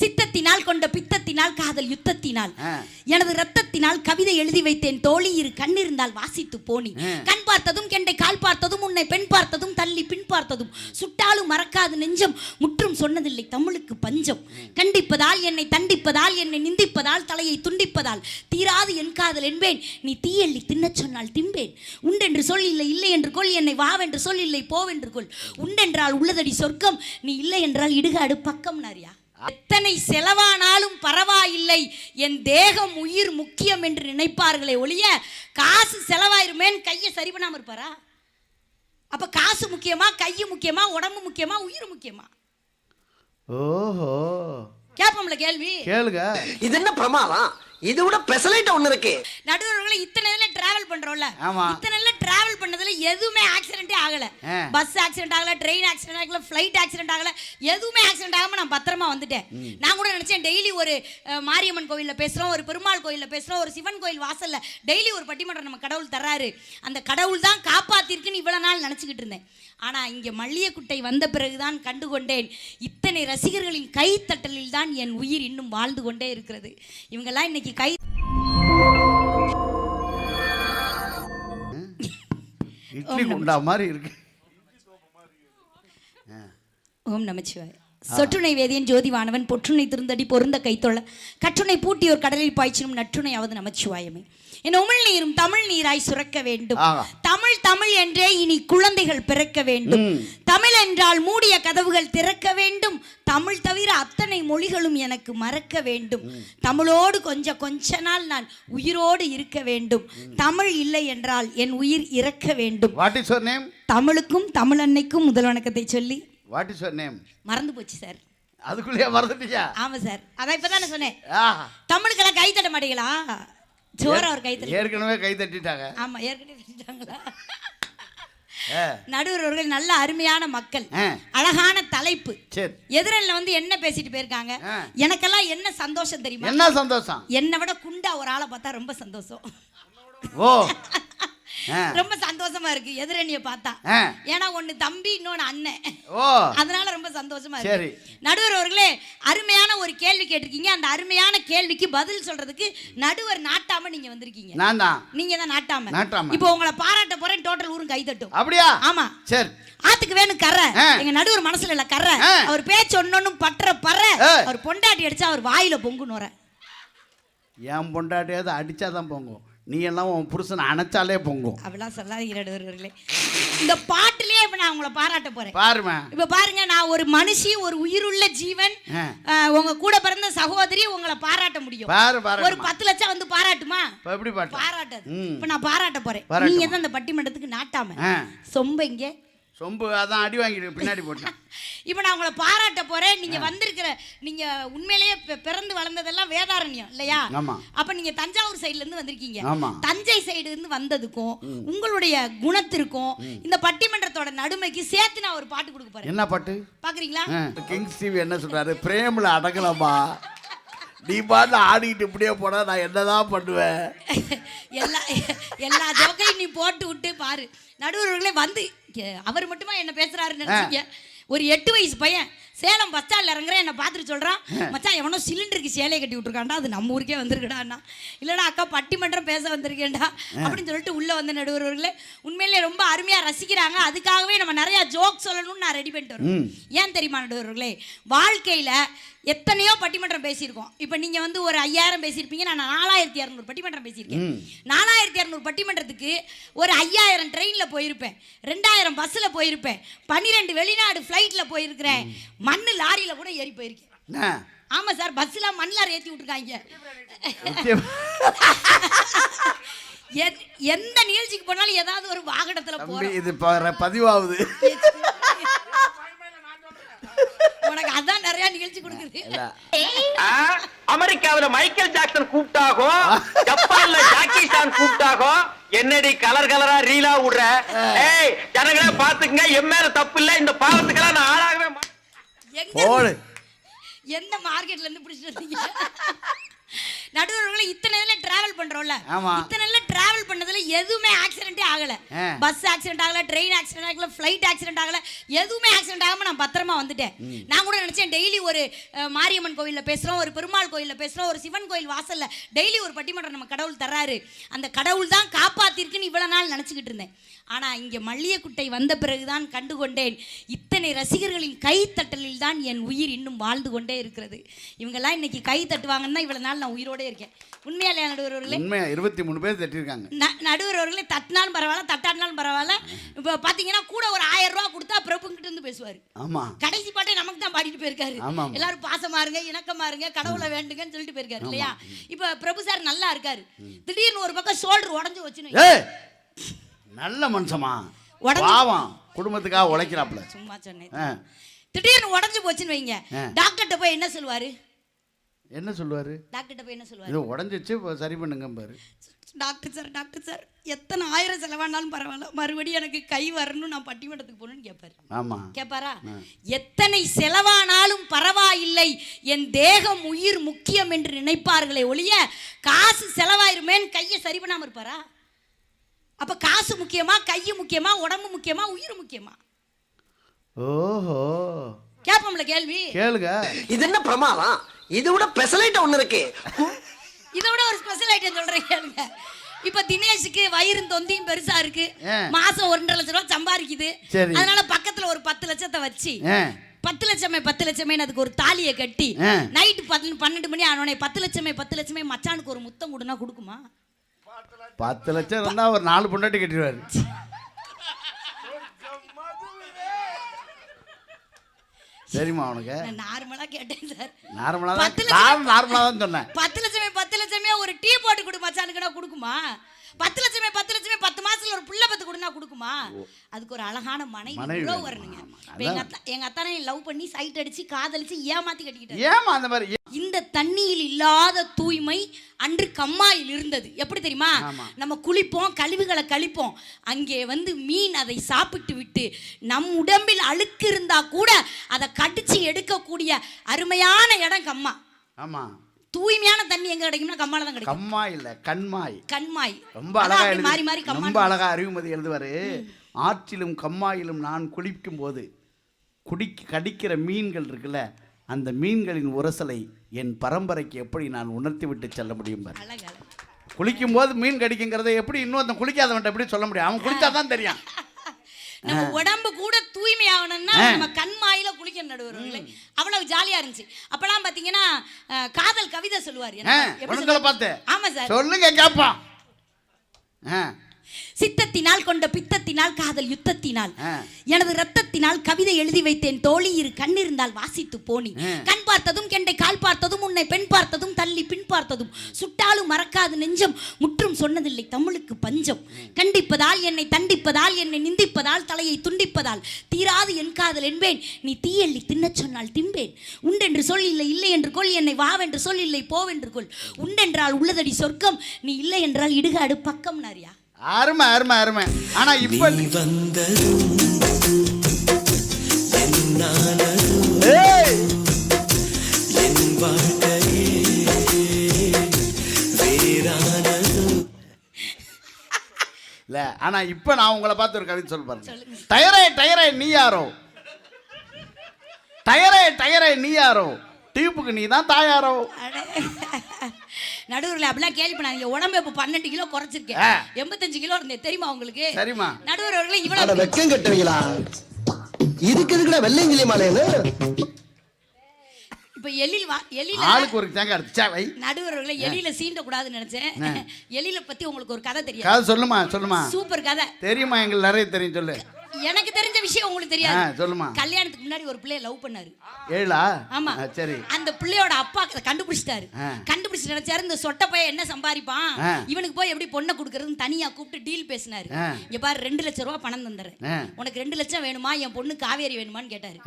சித்தத்தினால் கொண்ட பித்தத்தினால் காதல் யுத்தத்தினால். எனது ரத்தத்தினால் கவிதை எழுதி வைத்தேன் தோழி இரு கண்ணிருந்தால் வாசித்து போனி. கண் பார்த்ததும் கெண்டை கால் பார்த்ததும் உன்னை பெண் பார்த்ததும் தள்ளி பின் பார்த்ததும். சுட்டாலும் மறக்காது நெஞ்சம் முற்றும் சொன்னதில்லை தமிழுக்கு பஞ்சம். கண்டிப்பதால் என்னை தண்டிப்பதால் என்னை நிந்திப்பதால் தலையை துண்டிப்பதால் தீராது என் காதல் என்பேன். நீ தீயள்ளி தின்னச் சொன்னால் திம்பேன். உண்டென்று சொல் இல்லை இல்லை என்று கொள். என்னை வாவென்று சொல் இல்லை போவென்று கொள். உண்டென்றால் உள்ளதடி சொர்க்கம் நீ இல்லை என்றால் இடுகாடு பக்கம் நாரியா? எத்தனை செலவானாலும் பரவாயில்லை. என் தேகம் உயிர் முக்கியம் என்று நினைப்பார்களே ஒழிய காசு செலவாயிருமேன்னு கையை சரி பண்ணாம இருப்பாரா? அப்ப காசு முக்கியமா கையு முக்கியமா உடம்பு முக்கியமா உயிர் முக்கியமா? ஓஹோ. கேட்போம்ல கேள்வி? கேளுங்க. இது என்ன பிரமாதம்? இது விட பெசலைட் ஒண்ணு இருக்கு. நடுவர்களை இத்தனை இதுல டிராவல் பண்றோம்ல. ஆமா. இத்தனை எதுவுமே ஆக்சிடென்ட்டே ஆகல. பஸ் ஆக்சிடென்ட் ஆகல ட்ரெயின் ஆக்சிடென்ட் ஆகல ஃப்ளைட் ஆக்சிடென்ட் ஆகல எதுவுமே ஆக்சிடென்ட் ஆகாம நான் பத்திரமா வந்துட்டேன். நான் கூட நினைச்சேன் டெய்லி ஒரு மாரியம்மன் கோயில்ல பேசுறோம் ஒரு பெருமாள் கோயில்ல பேசுறோம் ஒரு சிவன் கோயில் வாசல்ல டெய்லி ஒரு பட்டிமன்றம் நம்ம கடவுள் தர்றாரு. அந்த கடவுள் தான் காப்பாத்திருக்குன்னு இவ்வளவு நாள் நினைச்சுக்கிட்டு இருந்தேன். ஆனா இங்க மல்லியக்குட்டை வந்த பிறகுதான் கண்டுகொண்டேன். இத்தனை ரசிகர்களின் கைத்தட்டலில் தான் என் உயிர் இன்னும் வாழ்ந்து கொண்டே இருக்கிறது. இவங்கெல்லாம் இன்னைக்கு கை இட்லி குண்டா மாதிரி இருக்கு. ஓம் நமச்சிவாய். சொற்றுணை வேதியன் ஜோதிவானவன் பொற்றுணை திருந்தடி பொருந்த கைத்தொள்ள கற்றுணை பூட்டியோர் கடலில் பாய்ச்சினும் நற்றுணையாவது நமச்சிவாயமே. என் உமிழ் நீரும் தமிழ் நீராய் சுரக்க வேண்டும். தமிழ் தமிழ் என்றே இனி குழந்தைகள் பிறக்க வேண்டும். தமிழ் என்றால் மூடிய கதவுகள் திறக்க வேண்டும். தமிழ் தவிர அத்தனை மொழிகளும் எனக்கு மறக்க வேண்டும். தமிழோடு கொஞ்சம் கொஞ்ச நாள் நான் உயிரோடு இருக்க வேண்டும். தமிழ் இல்லை என்றால் என் உயிர் இறக்க வேண்டும். தமிழுக்கும் தமிழன்னைக்கும் முதல் வணக்கத்தை சொல்லி வாட் இஸ் யுவர் நேம் மறந்து போச்சு சார் அதுக்குள்ளேயே மறந்துட்டியா ஆமா சார் அதான் இப்பதானே சொன்னேன். தமிழுக்கெல்லாம் கை தட்ட மாட்டீங்களா? ஜோரா ஒரு கை தட்ட. ஏற்கனவே கை தட்டிட்டாங்க. ஆமா ஏற்கனவே தட்டிட்டாங்களா? ஆ, நடுவர் அவர்கள் நல்ல அருமையான மக்கள். அழகான தலைப்பு. எதிரில் வந்து என்ன பேசிட்டு போயிருக்காங்க. எனக்கெல்லாம் என்ன சந்தோஷம் தெரியுமா? என்ன சந்தோஷம்? என்னை விட குண்டா ஒரு ஆளை பார்த்தா ரொம்ப சந்தோஷம். ஓ. ரொம்ப சந்தோஷமா இருக்கு. எதிரணிய பார்த்தா. ஏன்னா ஒண்ணு தம்பி இன்னொன்னு அண்ணன். ஓ. அதனால ரொம்ப சந்தோஷமா. இருக்கு. நடுவர் அவர்களே அருமையான ஒரு கேள்வி கேட்டிருக்கீங்க. அந்த அருமையான கேள்விக்கு பதில் சொல்றதுக்கு நடுவர் நாட்டாம நீங்க வந்திருக்கீங்க. நான் தான். நீங்க தான் நாட்டாம. நாட்டாம. இப்போ உங்களை பாராட்ட போறேன். டோட்டல் ஊரும் கை தட்டும். அப்படியா? ஆமா. சரி. ஆத்துக்கு வேணும் கர்ற. எங்க நடுவர் மனசுல இல்ல கர்ற. அவர் பேச்சு ஒன்னொன்னும் பற்ற பற. அவர் பொண்டாட்டி அடிச்சா அவர் வாயில பொங்குன்னு வர. என் பொண்டாட்டியாவது அடிச்சாதான் பொங்கும். நீ எல்லாம் உன் புருஷனை அணைச்சாலே பொங்கும். அப்படிலாம் சொல்லாதீங்க நடுவர் அவர்களே இந்த பாட்டுலயே இப்ப நான் உங்களை பாராட்ட போறேன். பாருமா. இப்ப பாருங்க நான் ஒரு மனுஷி ஒரு உயிருள்ள ஜீவன் உங்க கூட பிறந்த சகோதரி உங்களை பாராட்ட முடியும். பாரு ஒரு பத்து லட்சம் வந்து பாராட்டுமா? எப்படி பாட்டு? பாராட்டாது. இப்ப நான் பாராட்ட போறேன். நீங்க தான் அந்த பட்டிமன்றத்துக்கு நாட்டாம. சொம்ப இங்க சொம்பு அதான் அடி வாங்கிட்டு பின்னாடி போட்டேன். இப்ப நான் உங்களை பாராட்ட போறேன். நீங்க வந்திருக்கிற நீங்க உண்மையிலேயே பிறந்து வளர்ந்ததெல்லாம் வேதாரண்யம் இல்லையா? ஆமா. அப்ப நீங்க தஞ்சாவூர் சைடுல இருந்து வந்திருக்கீங்க. ஆமா. தஞ்சை சைடு இருந்து வந்ததுக்கும் உங்களுடைய குணத்திற்கும் இந்த பட்டிமன்றத்தோட நடுமைக்கு சேர்த்து நான் ஒரு பாட்டு கொடுக்க போறேன். என்ன பாட்டு? பாக்குறீங்களா? கிங்ஸ் டிவி என்ன சொல்றாரு? பிரேமில் அடங்கலாமா நீ பாட்டு ஆடிக்கிட்டு இப்படியே போனா நான் என்னதான் பண்ணுவேன்? எல்லா எல்லா ஜோக்கையும் நீ போட்டு விட்டு பாரு. நடுவர்களே வந்து அவர் மட்டுமா என்ன பேசுறாருன்னு நினைச்சீங்க ஒரு எட்டு வயசு பையன் சேலம் பஸ் ஸ்டாண்ட்ல இறங்குறேன் என்ன பார்த்துட்டு சொல்றான் மச்சான் எவனோ சிலிண்டருக்கு சேலையை கட்டி விட்டுருக்காண்டா அது நம்ம ஊருக்கே வந்திருக்கடான்னா. இல்லடா அக்கா பட்டிமன்றம் பேச வந்திருக்கேன்டா. அப்படின்னு சொல்லிட்டு உள்ள வந்த நடுவர்களே உண்மையிலேயே ரொம்ப அருமையா ரசிக்கிறாங்க. அதுக்காகவே நம்ம நிறைய ஜோக் சொல்லணும்னு நான் ரெடி பண்ணிட்டு வரேன் ஏன் தெரியுமா நடுவர்களே? வாழ்க்கையில எத்தனையோ பட்டிமன்றம் பேசியிருக்கோம். இப்போ நீங்க வந்து ஒரு ஐயாயிரம் பேசியிருப்பீங்க நான் நாலாயிரத்தி இரநூறு பட்டிமன்றம் பேசியிருக்கேன். நாலாயிரத்தி இரநூறு பட்டிமன்றத்துக்கு ஒரு ஐயாயிரம் ட்ரெயினில் போயிருப்பேன். ரெண்டாயிரம் பஸ்ஸில் போயிருப்பேன். பன்னிரெண்டு வெளிநாடு ஃப்ளைட்டில் போயிருக்கிறேன். மண்ணு லாரியில் கூட ஏறி போயிருக்கேன்? ஆமாம் சார் பஸ்ஸில் மண்ணில் ஏற்றி விட்டுருக்காங்க. நிச்சயம். எத்- எந்த நிகழ்ச்சிக்கு போனாலும் ஏதாவது ஒரு வாகனத்தில் போகிறோம் இது பதிவாகுது. உனக்கு அதான் நிறைய நிகழ்ச்சி கொடுக்குது. அமெரிக்காவுல மைக்கேல் ஜாக்சன் கூப்பிட்டாகோ? ஜப்பான்ல ஜாக்கி சான் கூப்பிட்டாகோ? என்னடி கலர் கலரா ரீலா விடுற? ஏய் ஜனங்களே பாத்துக்கங்க என் மேல தப்பு இல்ல இந்த பாவத்துக்கெல்லாம் நான். எங்க போடு. எந்த மார்க்கெட்ல இருந்து பிடிச்சிட்டு வந்தீங்க? நடுவர்களை இத்தனை இதுல டிராவல் பண்றோம்ல. இத்தனை இதுல டிராவல் பண்ணதுல எதுவுமே ஆக்சிடென்ட்டே ஆகல. பஸ் ஆக்சிடென்ட் ஆகல ட்ரெயின் ஆக்சிடென்ட் ஆகல ஃப்ளைட் ஆக்சிடென்ட் ஆகல எதுவுமே ஆக்சிடென்ட் ஆகாம நான் பத்திரமா வந்துட்டேன். நான் கூட நினைச்சேன் டெய்லி ஒரு மாரியம்மன் கோவில்ல பேசுறோம் ஒரு பெருமாள் கோயில்ல பேசுறோம் ஒரு சிவன் கோயில் வாசல்ல டெய்லி ஒரு பட்டிமன்றம் நம்ம கடவுள் தர்றாரு. அந்த கடவுள் தான் காப்பாத்திருக்குன்னு இவ்வளவு நாள் நினைச்சுக்கிட்டு இருந்தேன். ஆனா இங்க மல்லியக்குட்டை வந்த பிறகுதான் கண்டுகொண்டேன். இத்தனை ரசிகர்களின் கைத்தட்டலில் தான் என் உயிர் இன்னும் வாழ்ந்து கொண்டே இருக்கிறது. இவங்கெல்லாம் இன்னைக்கு கை தட்டுவாங்கன்னா இவ்வளவு நாள் நான் உயிரோட இருக்கேன். உண்மையா இல்லையா நடுவர்களே உண்மையா இருபத்தி மூணு பேர் தட்டியிருக்காங்க. நடுவர் அவர்களே தட்டினாலும் பரவாயில்ல தட்டாட்டினாலும் பரவாயில்ல. இப்போ பார்த்தீங்கன்னா கூட ஒரு ஆயிரம் ரூபா கொடுத்தா பிரபுங்கிட்ட இருந்து பேசுவார். ஆமா. கடைசி பாட்டை நமக்கு தான் பாடிட்டு போயிருக்காரு. எல்லாரும் பாசமா இருங்க இணக்கமா இருங்க கடவுளை வேண்டுங்கன்னு சொல்லிட்டு போயிருக்காரு இல்லையா? இப்போ பிரபு சார் நல்லா இருக்காரு. திடீர்னு ஒரு பக்கம் ஷோல்டர் உடஞ்சு வச்சுன்னு நல்ல மனுஷமா பாவம். குடும்பத்துக்காக உழைக்கிறாப்புல. சும்மா சொன்னேன். திடீர்னு உடஞ்சு போச்சுன்னு வைங்க. டாக்டர்கிட்ட போய் என்ன சொல்லுவாரு? என்ன சொல்லுவாரு? டாக்டர்கிட்ட போய் என்ன சொல்லுவாரு? இது உடஞ்சிச்சு சரி பண்ணுங்க பாரு டாக்டர் சார் டாக்டர் சார் எத்தனை ஆயிரம் செலவானாலும் பரவாயில்ல. மறுபடியும் எனக்கு கை வரணும் நான் பட்டிமன்றத்துக்கு போகணும்னு கேட்பாரு ஆமா. கேட்பாரா எத்தனை செலவானாலும் பரவாயில்லை. என் தேகம் உயிர் முக்கியம் என்று நினைப்பார்களே ஒழிய காசு செலவாயிருமேன்னு கையை சரி பண்ணாம இருப்பாரா? அப்ப காசு முக்கியமா கை முக்கியமா உடம்பு முக்கியமா உயிர் முக்கியமா? ஓஹோ. கேட்போம்ல கேள்வி? கேளுங்க. இது என்ன பிரமாதம்? இது விட பெசலைட் ஒண்ணு இருக்கு. இதை விட ஒரு ஸ்பெஷல் ஐட்டம் சொல்றேன் கேளுங்க. இப்ப தினேஷுக்கு வயிறு தொந்தியும் பெருசா இருக்கு. மாசம் ஒன்றரை லட்சம் ரூபாய் சம்பாதிக்குது. அதனால பக்கத்துல ஒரு பத்து லட்சத்தை வச்சு பத்து லட்சமே பத்து லட்சமே அதுக்கு ஒரு தாலியை கட்டி. நைட்டு பன்னெண்டு மணி ஆனோடனே பத்து லட்சமே பத்து லட்சமே மச்சானுக்கு ஒரு முத்தம் கொடுனா கொடுக்குமா? பத்து லட்சம் இருந்தா ஒரு நாலு பொண்டாட்டி கட்டிடுவாரு. உனக்கு? நான் நார்மலா கேட்டேன் சார். நார்மலா தான் நார்மலா தான் சொன்னேன். பத்து லட்சமே பத்து லட்சமே ஒரு டீ போட்டு கொடு மச்சானுக்குனா கொடுக்குமா? பத்து லட்சமே பத்து லட்சமே பத்து மாசத்துல ஒரு புள்ள பத்து கொடுனா கொடுக்குமா? அதுக்கு ஒரு அழகான மனைவி வேணும். வரணுங்க. எங்க அத்தா எங்க அத்தானே லவ் பண்ணி சைட் அடிச்சு காதலிச்சு ஏமாத்தி கட்டிக்கிட்டாரு. ஏமா அந்த மாதிரி? இந்த தண்ணியில் இல்லாத தூய்மை அன்று கம்மாயில் இருந்தது. எப்படி தெரியுமா. நம்ம குளிப்போம் கழிவுகளை கழிப்போம். அங்கே வந்து மீன் அதை சாப்பிட்டு விட்டு நம் உடம்பில் அழுக்கு இருந்தா கூட அதை கடிச்சு எடுக்கக்கூடிய அருமையான இடம் கம்மா. ஆமா. தூய்மையான தண்ணி எங்க கிடைக்கும்னா கம்மால தான் கிடைக்கும். கம்மாய் இல்ல கண்மாய். கண்மாய். ரொம்ப அழகா மாறி மாறி ரொம்ப கம்மா அழகா அறிவுமதி எழுதுவாரு. ஆற்றிலும் கம்மாயிலும் நான் குளிக்கும் போது குடிக்க கடிக்கிற மீன்கள் இருக்குல்ல அந்த மீன்களின் உரசலை என் பரம்பரைக்கு எப்படி நான் உணர்த்தி விட்டு செல்ல முடியும் குளிக்கும் போது மீன் கடிக்குங்கிறத எப்படி இன்னொருத்தன் குளிக்காதவன்ட்ட எப்படி சொல்ல முடியும்? அவன் குளிச்சா தான் தெரியும். நம்ம உடம்பு கூட தூய்மை ஆகணும்னா நம்ம கண்மாயில குளிக்க நடுவர்களே. அவ்வளவு ஜாலியா இருந்துச்சு. அப்பெல்லாம் பாத்தீங்கன்னா காதல் கவிதை சொல்லுவார். ஆமா சார். சொல்லுங்க கேட்பான் சித்தத்தினால் கொண்ட பித்தத்தினால் காதல் யுத்தத்தினால். எனது ரத்தத்தினால் கவிதை எழுதி வைத்தேன். தோழி இரு கண் இருந்தால் வாசித்து போனி. கண் பார்த்ததும் கெண்டை கால் பார்த்ததும் உன்னை பெண் பார்த்ததும் தள்ளி பின் பார்த்ததும். சுட்டாலும் மறக்காது நெஞ்சம். முற்றும் சொன்னதில்லை தமிழுக்கு பஞ்சம். கண்டிப்பதால் என்னை தண்டிப்பதால் என்னை நிந்திப்பதால் தலையை துண்டிப்பதால். தீராது என் காதல் என்பேன். நீ தீயள்ளி தின்னச் சொன்னால் திம்பேன். உண்டென்று சொல் இல்லை இல்லை என்று கொள். என்னை வாவென்று சொல் இல்லை போவென்று கொள். உண்டென்றால் உள்ளதடி சொர்க்கம். நீ இல்லை என்றால் இடுகாடு பக்கம் நாரியா அருமை அருமை அருமை. ஆனா இப்ப ஏய்! இல்ல ஆனா இப்ப நான் உங்களை பார்த்து ஒரு கவிதை சொல்ல பாருங்க. டயரே டயரே நீ யாரோ? டயரே டயரே நீ யாரோ? டியூப்புக்கு நீ தான் தாயாரோ? நடுவரில் அப்படிலாம் கேள்வி பண்ணாதீங்க. உடம்பு இப்போ பன்னெண்டு கிலோ குறைச்சிருக்கேன். எண்பத்தஞ்சு கிலோ இருந்தேன் தெரியுமா உங்களுக்கு? சரிம்மா. நடுவர் அவர்களே அட இவ்வளவு வெக்கம் கட்டுவீங்களா இதுக்கு எதுக்குடா வெள்ளையங்கிலி மாலைன்னு? இப்ப எழில் வா ஆளுக்கு ஒரு தேங்காய் எடுத்து வை. நடுவர் அவர்களே எலியில சீண்ட கூடாதுன்னு நினைச்சேன் எலியில பத்தி உங்களுக்கு ஒரு கதை தெரியும். கதை சொல்லுமா சொல்லுமா. சூப்பர் கதை. தெரியுமா எங்களுக்கு நிறைய தெரியும் சொல்லு. எனக்கு தெரிஞ்ச விஷயம் உங்களுக்கு தெரியாது. சொல்லுமா. கல்யாணத்துக்கு முன்னாடி ஒரு பிள்ளைய லவ் பண்ணாரு. ஏழா? ஆமா. சரி. அந்த பிள்ளையோட அப்பா கண்டுபிடிச்சிட்டாரு. கண்டுபிடிச்சு நினைச்சாரு இந்த சொட்ட பையன் என்ன சம்பாதிப்பான். இவனுக்கு போய் எப்படி பொண்ணை கொடுக்கறதுன்னு தனியா கூப்பிட்டு டீல் பேசினாரு. இங்க பாரு ரெண்டு லட்சம் ரூபாய் பணம் தந்துடுறேன். உனக்கு ரெண்டு லட்சம் வேணுமா? என் பொண்ணு காவேரி வேணுமான்னு கேட்டாரு.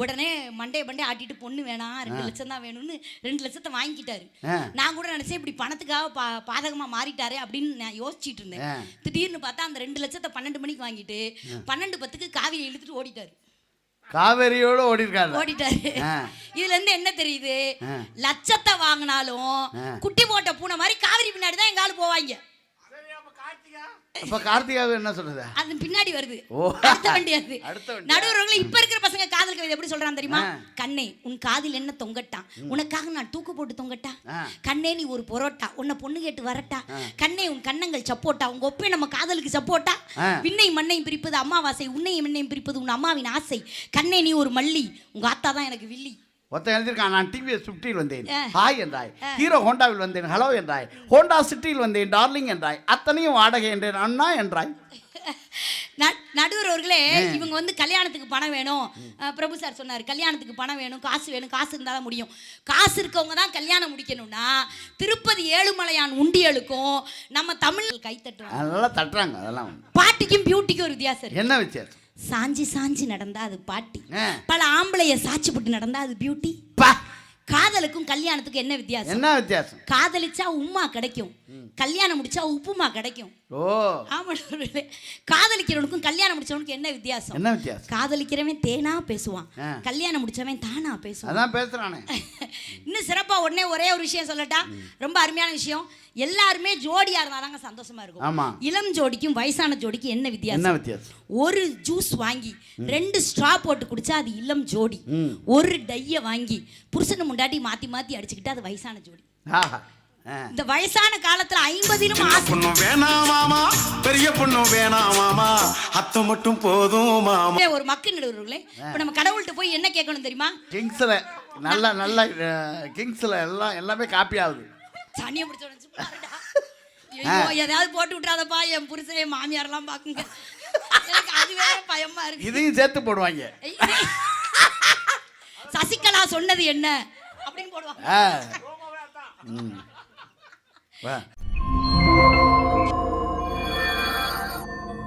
உடனே மண்டே மண்டே ஆட்டிட்டு பொண்ணு வேணாம் ரெண்டு லட்சம் தான் வேணும்னு ரெண்டு லட்சத்தை வாங்கிக்கிட்டாரு ஆ. நான் கூட நினைச்சேன் இப்படி பணத்துக்காக பாதகமா மாறிட்டாரே அப்படின்னு நான் யோசிச்சிட்டு இருந்தேன். திடீர்னு பார்த்தா அந்த ரெண்டு லட்சத்தை பன்னெண்டு மணிக்கு வாங்கிட்டு பன்னெண்டு பத்துக்கு காவிரி இழுத்துட்டு ஓடிட்டாரு காவேரியோட ஓடி இருக்காரு ஓடிட்டாரு. இதுல இருந்து என்ன தெரியுது. லட்சத்தை வாங்கினாலும். குட்டி போட்ட பூனை மாதிரி காவிரி பின்னாடி தான் எங்க ஆளு போவாங்க அப்ப கார்த்திகாவை என்ன சொல்றது? அது பின்னாடி வருது. ஓ. அடுத்த வண்டி அது. நடுவர்கள இப்ப இருக்கிற பசங்க காதல் கவிதை எப்படி சொல்றான் தெரியுமா. கண்ணே உன் காதில் என்ன தொங்கட்டான்? உனக்காக நான் தூக்கு போட்டு தொங்கட்டா. கண்ணே நீ ஒரு பொரோட்டா உன்னை பொண்ணு கேட்டு வரட்டா? கண்ணே உன் கண்ணங்கள் சப்போட்டா? உங்க ஒப்பே நம்ம காதலுக்கு சப்போட்டா. விண்ணை மண்ணையும் பிரிப்பது அம்மாவாசை உன்னையும் மண்ணையும் பிரிப்பது உன் அம்மாவின் ஆசை. கண்ணே நீ ஒரு மல்லி. உங்க ஆத்தா தான் எனக்கு வில்லி. ஒருத்தன் எழுதியிருக்கான் நான் டிவிஎஸ் ஃபிஃப்டியில் வந்தேன். ஹாய் என்றாய். ஹீரோ ஹோண்டாவில் வந்தேன். ஹலோ என்றாய். ஹோண்டா சிட்டியில் வந்தேன். டார்லிங் என்றாய். அத்தனையும் வாடகை என்றேன் அண்ணா என்றாய். நடுவர் அவர்களே இவங்க வந்து கல்யாணத்துக்கு பணம் வேணும். பிரபு சார் சொன்னார் கல்யாணத்துக்கு பணம் வேணும் காசு வேணும். காசு இருந்தாலும் முடியும். காசு இருக்கவங்க தான் கல்யாணம் முடிக்கணும்னா திருப்பதி ஏழுமலையான் உண்டியலுக்கும் நம்ம தமிழ் கை தட்டுறோம் நல்லா தட்டுறாங்க அதெல்லாம் பாட்டிக்கும் பியூட்டிக்கும் ஒரு வித்தியாசம் என்ன வித்தியாசம்? சாஞ்சி சாஞ்சி நடந்தா அது பாட்டி. பல ஆம்பளைய சாட்சி போட்டு நடந்தா அது பியூட்டி காதலுக்கும் கல்யாணத்துக்கும் என்ன வித்தியாசம்? என்ன வித்தியாசம்? காதலிச்சா உம்மா கிடைக்கும். கல்யாணம் முடிச்சா உப்புமா கிடைக்கும். ஓ. ஆமா. காதலிக்கிறவனுக்கும் கல்யாணம் முடிச்சவனுக்கும் என்ன வித்தியாசம்? என்ன வித்தியாசம்? காதலிக்கிறவன் தேனா பேசுவான். கல்யாணம் முடிச்சவன் தானா பேசுவான். அதான் பேசுறானே. இன்னும் சிறப்பா உடனே ஒரே ஒரு விஷயம் சொல்லட்டா. ரொம்ப அருமையான விஷயம். எல்லாருமே ஜோடியா இருந்தாதாங்க சந்தோஷமா இருக்கும். இளம் ஜோடிக்கும் வயசான ஜோடிக்கும் என்ன என்ன வித்தியாசம்? ஒரு ஜூஸ் வாங்கி ரெண்டு ஸ்ட்ரா போட்டு குடிச்சா அது இளம் ஜோடி. ஒரு டைய வாங்கி புருஷனை முண்டாட்டி மாத்தி மாத்தி அடிச்சுக்கிட்டா அது வயசான ஜோடி. இந்த வயசான காலத்துல ஐம்பதிலும் பொண்ணு வேணாம் மாமா பெரிய பொண்ணு வேணாம் மாமா. அத்தை மட்டும் போதும் மாமா. ஒரு மக்கு நடுவர்களே இப்ப நம்ம கடவுள்கிட்ட போய் என்ன கேட்கணும் தெரியுமா? கிங்ஸ்ல நல்ல நல்ல கிங்ஸ்ல எல்லாம் எல்லாமே காப்பி ஆகுது. சனியை பிடிச்ச ஏதாவது போட்டு விட்டுறாதப்பா என் புருஷன் என் மாமியாரெல்லாம் பாக்குங்க எனக்கு அது வேற பயமா இருக்கு. இதையும் சேர்த்து போடுவாங்க. சசிகலா சொன்னது என்ன? அப்படின்னு போடுவாங்க. Voilà.